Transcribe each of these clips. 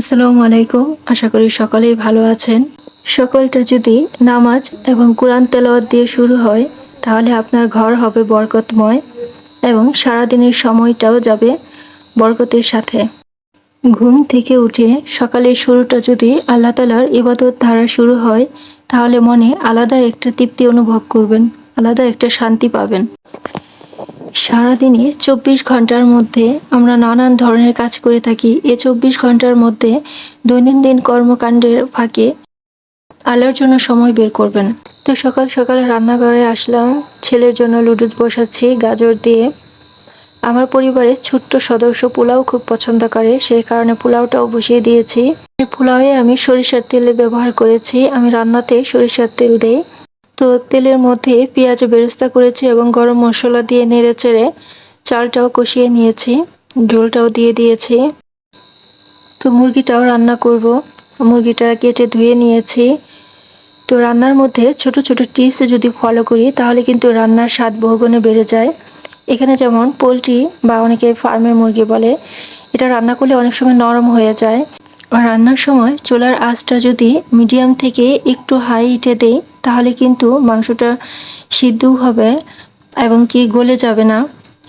আসসালামু আলাইকুম। আশা করি সকলেই ভালো আছেন। সকলটা যদি নামাজ এবং কোরআন তেলাওয়াত দিয়ে শুরু হয়, তাহলে আপনার ঘর হবে বরকতময় এবং সারাদিনের সময়টাও যাবে বরকতের সাথে। ঘুম থেকে উঠে সকালের শুরুটা যদি আল্লাহ তালার ইবাদত ধারা শুরু হয়, তাহলে মনে আলাদা একটা তৃপ্তি অনুভব করবেন, আলাদা একটা শান্তি পাবেন। সারাদিনে চব্বিশ ঘণ্টার মধ্যে আমরা নানান ধরনের কাজ করে থাকি। এই চব্বিশ ঘণ্টার মধ্যে দৈনন্দিন কর্মকাণ্ডের ফাঁকে আল্লাহর জন্য সময় বের করবেন। তো সকাল সকাল রান্নাঘরে আসলাম, ছেলের জন্য লুডুস বসাচ্ছি, গাজর দিয়ে। আমার পরিবারের ছোট্ট সদস্য পোলাও খুব পছন্দ করে সেই কারণে পোলাওটাও বসিয়ে দিয়েছি। পোলাওয়ে আমি সরিষার তেল ব্যবহার করেছি। আমি রান্নাতে সরিষার তেল দেই। তো তেলের মধ্যে পেঁয়াজ বেরেস্তা করেছি এবং গরম মশলা দিয়ে নেড়ে চেড়ে চালটাও কষিয়ে নিয়েছি। ঝোলটাও দিয়ে দিয়েছি। তো মুরগিটাও রান্না করব। মুরগিটা কেটে ধুয়ে নিয়েছি। তো রান্নার মধ্যে ছোট ছোট টিপস যদি ফলো করি, তাহলে কিন্তু রান্নার স্বাদ বহুগুণে বেড়ে যায়। এখানে যেমন পোলট্রি বা অনেকে ফার্মের মুরগি বলে, এটা রান্না করলে অনেক সময় নরম হয়ে যায়। আর রান্নার সময় চুলার আঁচটা যদি মিডিয়াম থেকে একটু হাই হিটে দেই তাহলে কিন্তু মাংসটা সিদ্ধও হবে এবং কি গলে যাবে না।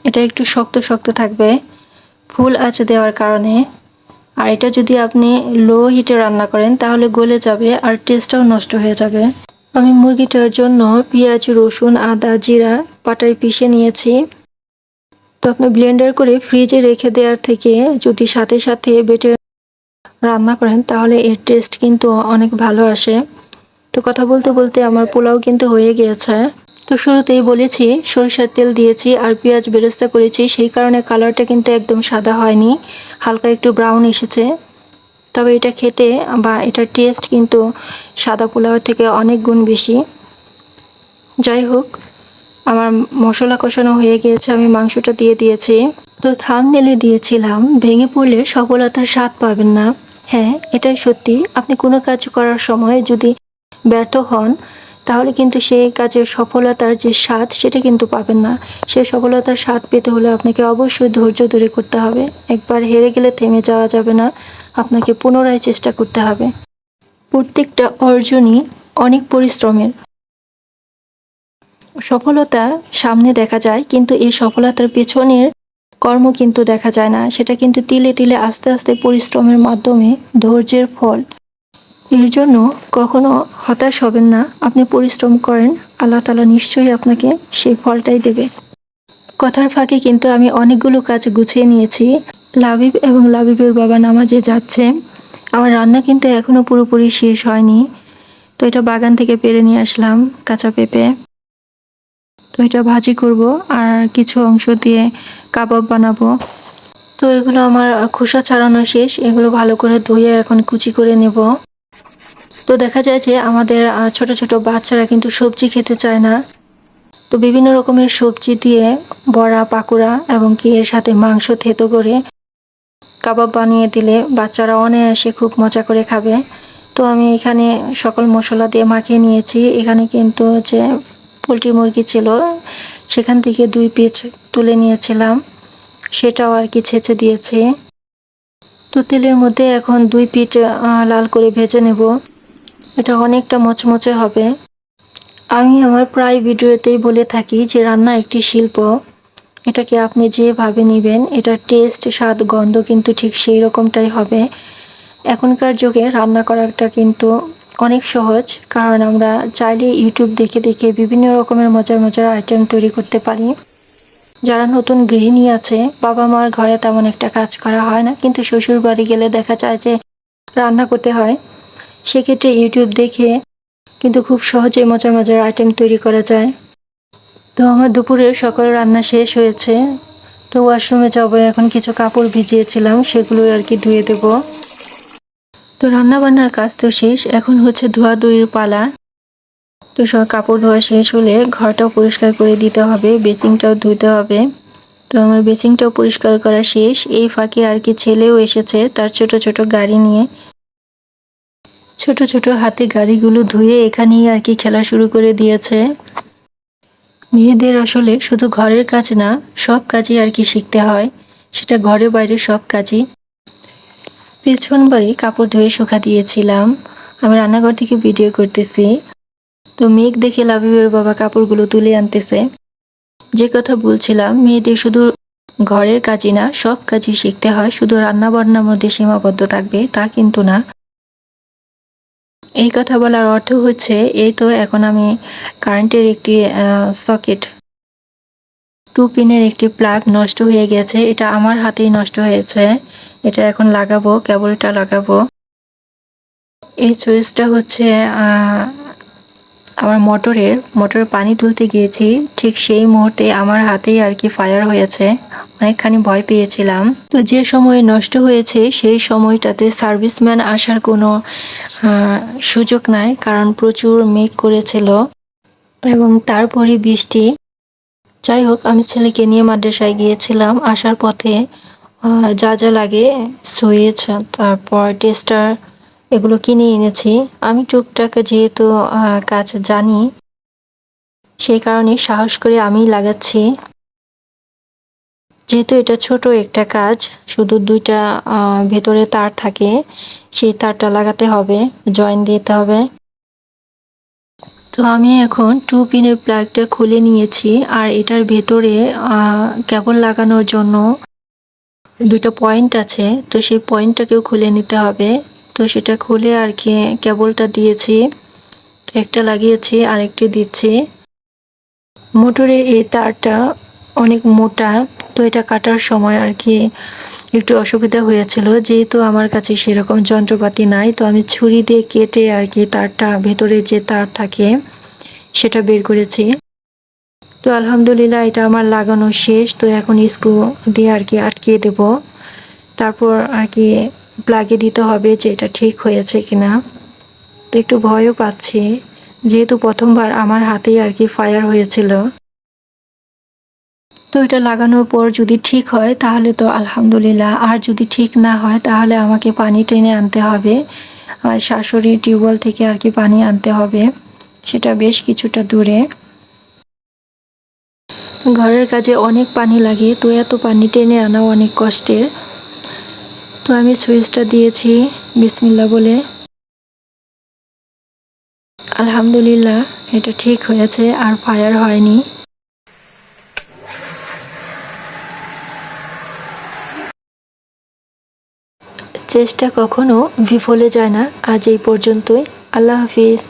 এটা একটু শক্ত শক্ত থাকবে। ফুল আঁচে দেওয়ার কারণে। আর এটা যদি আপনি লো হিটে রান্না করেন, তাহলে গলে যাবে আর টেস্টটাও নষ্ট হয়ে যাবে। আমি মুরগিটার জন্য পেঁয়াজ, রসুন, আদা, জিরা পাটায় পিষে নিয়েছি। তো আপনি ব্লেন্ডার করে ফ্রিজে রেখে দেওয়ার থেকে যদি সাথে সাথে বেটে রান্না করেন, তাহলে এর টেস্ট কিন্তু অনেক ভালো আসে। তো কথা বলতে বলতে আমার পোলাও কিন্তু হয়ে গিয়েছে। তো শুরুতেই বলেছি, সরিষার তেল দিয়েছি আর পেঁয়াজ বেরেস্তা করেছি, সেই কারণে কালারটা কিন্তু একদম সাদা হয়নি, হালকা একটু ব্রাউন এসেছে। তবে এটা খেতে বা এটার টেস্ট কিন্তু সাদা পোলাওয়ের থেকে অনেক গুণ বেশি। যাই হোক, আমার মশলা কষানো হয়ে গিয়েছে, আমি মাংসটা দিয়ে দিয়েছি। তো থাম নেলে দিয়েছিলাম, ভেঙে পড়লে সফলতার স্বাদ পাবেন না। হ্যাঁ এটাই সত্যি। আপনি কোনো কাজ করার সময় যদি ব্যর্থ হন, তাহলে কিন্তু সেই কাজের সফলতার যে স্বাদ, সেটা কিন্তু পাবেন না। সেই সফলতার স্বাদ পেতে হলে আপনাকে অবশ্যই ধৈর্য ধরে করতে হবে। একবার হেরে গেলে থেমে যাওয়া যাবে না। আপনাকে পুনরায় চেষ্টা করতে হবে। প্রত্যেকটা অর্জনই অনেক পরিশ্রমের। সফলতা সামনে দেখা যায়, কিন্তু এই সফলতার পেছনের কর্ম কিন্তু দেখা যায় না। সেটা কিন্তু তিলে তিলে আস্তে আস্তে পরিশ্রমের মাধ্যমে ধৈর্যের ফল। এর জন্য কখনো হতাশ হবেন না। আপনি পরিশ্রম করেন, আল্লাহ তালা নিশ্চয়ই আপনাকে সেই ফলটাই দেবে। কথার ফাঁকে কিন্তু আমি অনেকগুলো কাজ গুছিয়ে নিয়েছি। লাবিব এবং লাবিবের বাবা নামাজে যাচ্ছে। আমার রান্না কিন্তু এখনও পুরোপুরি শেষ হয়নি। তো এটা বাগান থেকে পেরে নিয়ে আসলাম কাঁচা পেঁপে। তো এটা ভাজি করব আর কিছু অংশ দিয়ে কাবাব বানাবো। তো এগুলো আমার খোসা ছাড়ানো শেষ। এগুলো ভালো করে ধুয়ে এখন কুচি করে নেব। তো দেখা যায় যে আমাদের ছোট ছোট বাচ্চারা কিন্তু সবজি খেতে চায় না। তো বিভিন্ন রকমের সবজি দিয়ে বড়া, পাকোড়া এবং কি এর সাথে মাংস থেতো করে কাবাব বানিয়ে দিলে বাচ্চারা অনায়াসে খুব মজা করে খাবে। তো আমি এখানে সকল মশলা দিয়ে মাখিয়ে নিয়েছি। এখানে কিন্তু যে পোলট্রি মুরগি ছিল, সেখান থেকে দুই পিস তুলে নিয়েছিলাম। সেটাও আর কি ছেঁচে দিয়েছি। তো তেলের মধ্যে এখন দুই পিঠ লাল করে ভেজে নেব। এটা অনেকটা মচমচে হবে। আমি আমার প্রায় ভিডিওতেই বলে থাকি যে রান্না একটি শিল্প। এটাকে আপনি যেভাবে নেবেন, এটার টেস্ট, স্বাদ, গন্ধ কিন্তু ঠিক সেই রকমটাই হবে। এখনকার যুগে রান্না করাটা কিন্তু অনেক সহজ, কারণ আমরা চাইলে ইউটিউব দেখে দেখে বিভিন্ন রকমের মজার মজার আইটেম তৈরি করতে পারি। যারা নতুন গৃহিণী আছে, বাবা মার ঘরে তেমন একটা কাজ করা হয় না, কিন্তু শ্বশুর বাড়ি গেলে দেখা যায় যে রান্না করতে হয়। সেক্ষেত্রে ইউটিউব দেখে কিন্তু খুব সহজে মজার মজার আইটেম তৈরি করা যায়। তো আমার দুপুরে সকালে রান্না শেষ হয়েছে। তো ওয়াশরুমে যাব, এখন কিছু কাপড় ভিজিয়েছিলাম সেগুলো আর কি ধুয়ে দেব। তো রান্না বান্নার কাজ তো শেষ, এখন হচ্ছে ধোয়া ধুইয়ের পালা। তো সব কাপড় ধোয়া শেষ হলে ঘরটাও পরিষ্কার করে দিতে হবে বেসিংটাও ধুতে হবে। তো আমার বেসিংটাও পরিষ্কার করা শেষ, এই ফাঁকে আর কি ছেলেও এসেছে, তার ছোট ছোট গাড়ি নিয়ে। ছোট ছোট হাতে গাড়িগুলো ধুয়ে এখানেই আর কি খেলা শুরু করে দিয়েছে। মেয়েদের আসলে শুধু ঘরের কাজ না, সব কাজই আর কি শিখতে হয়। সেটা ঘরে বাইরে সব কাজই। পেছন বাড়ি কাপড় ধুয়ে শুকা দিয়েছিলাম। আমি রান্নাঘর থেকে ভিডিও করতেছি। তো মেঘ দেখে লাভিবের বাবা কাপড়গুলো তুলে আনতেছে। যে কথা বলছিলাম, মেয়েদের শুধু ঘরের কাজই না, সব কাজই শিখতে হয়। শুধু রান্না বান্নার মধ্যে সীমাবদ্ধ থাকবে তা কিন্তু না। এই কথা বলার অর্থ হচ্ছে, এই তো এখন আমি কারেন্টের একটি সকেট। টু পিনের একটি প্লাগ নষ্ট হয়ে গেছে, এটা আমার হাতেই নষ্ট হয়েছে। এটা এখন লাগাবো, কেবলটা লাগাবো। এই সুইচটা হচ্ছে আমার মোটরের মোটর পানি তুলতে গিয়েছি, ঠিক সেই মুহূর্তে আমার হাতেই আর কি ফায়ার হয়েছে। অনেকখানি ভয় পেয়েছিলাম। তো যে সময় নষ্ট হয়েছে, সেই সময়টাতে সার্ভিসম্যান আসার কোনো সুযোগ নাই, কারণ প্রচুর মেঘ করেছিল এবং তারপরে বৃষ্টি। যাই হোক, আমি ছেলেকে নিয়ে মাদ্রাসায় গিয়েছিলাম। আসার পথে যা যা লাগে সুইচ তারপর টেস্টার, এগুলো কিনে এনেছি। আমি টুকটাক যেহেতু কাজ জানি, সেই কারণে সাহস করে আমি লাগাচ্ছি। যেহেতু এটা ছোট একটা কাজ, শুধু দুইটা ভেতরে তার থাকে, সেই তারটা লাগাতে হবে, জয়েন দিতে হবে। তো আমি এখন টু পিনের প্লাগটা খুলে নিয়েছি, আর এটার ভেতরে কেবল লাগানোর জন্য দুটো পয়েন্ট আছে, তো সেই পয়েন্টটাকেও খুলে নিতে হবে। তো সেটা খুলে আর কি কেবলটা দিয়েছি, একটা লাগিয়েছি আর একটি দিচ্ছি। মোটরের এই তারটা অনেক মোটা তো এটা কাটার সময় আর কি একটু অসুবিধা হয়েছিল। যেহেতু আমার কাছে সেরকম যন্ত্রপাতি নাই, তো আমি ছুরি দিয়ে কেটে আর কি তারটা ভেতরে যে তার থাকে সেটা বের করেছি। তো আলহামদুলিল্লাহ এটা আমার লাগানো শেষ, তো এখন স্ক্রু দিয়ে আর কি আটকিয়ে দেব। তারপর আর কি প্লাগে দিতে হবে যে এটা ঠিক হয়েছে কিনা। তো একটু ভয়ও পাচ্ছি, যেহেতু প্রথমবার আমার হাতেই আর কি ফায়ার হয়েছিল। তো এটা লাগানোর পর যদি ঠিক হয়, তাহলে তো আলহামদুলিল্লাহ। আর যদি ঠিক না হয়, তাহলে আমাকে পানি টেনে আনতে হবে। আর শাশুড়ি টিউবওয়েল থেকে আর কি পানি আনতে হবে। সেটা বেশ কিছুটা দূরে। ঘরের কাজে অনেক পানি লাগে, তো এত পানি টেনে আনা অনেক কষ্টের। তো আমি সুইচটা দিয়েছি বিসমিল্লা বলে। আলহামদুলিল্লাহ, এটা ঠিক হয়েছে, আর ফায়ার হয়নি। চেষ্টা কখনো বিফলে যায় না। আজ এই পর্যন্তই। আল্লাহ হাফিজ।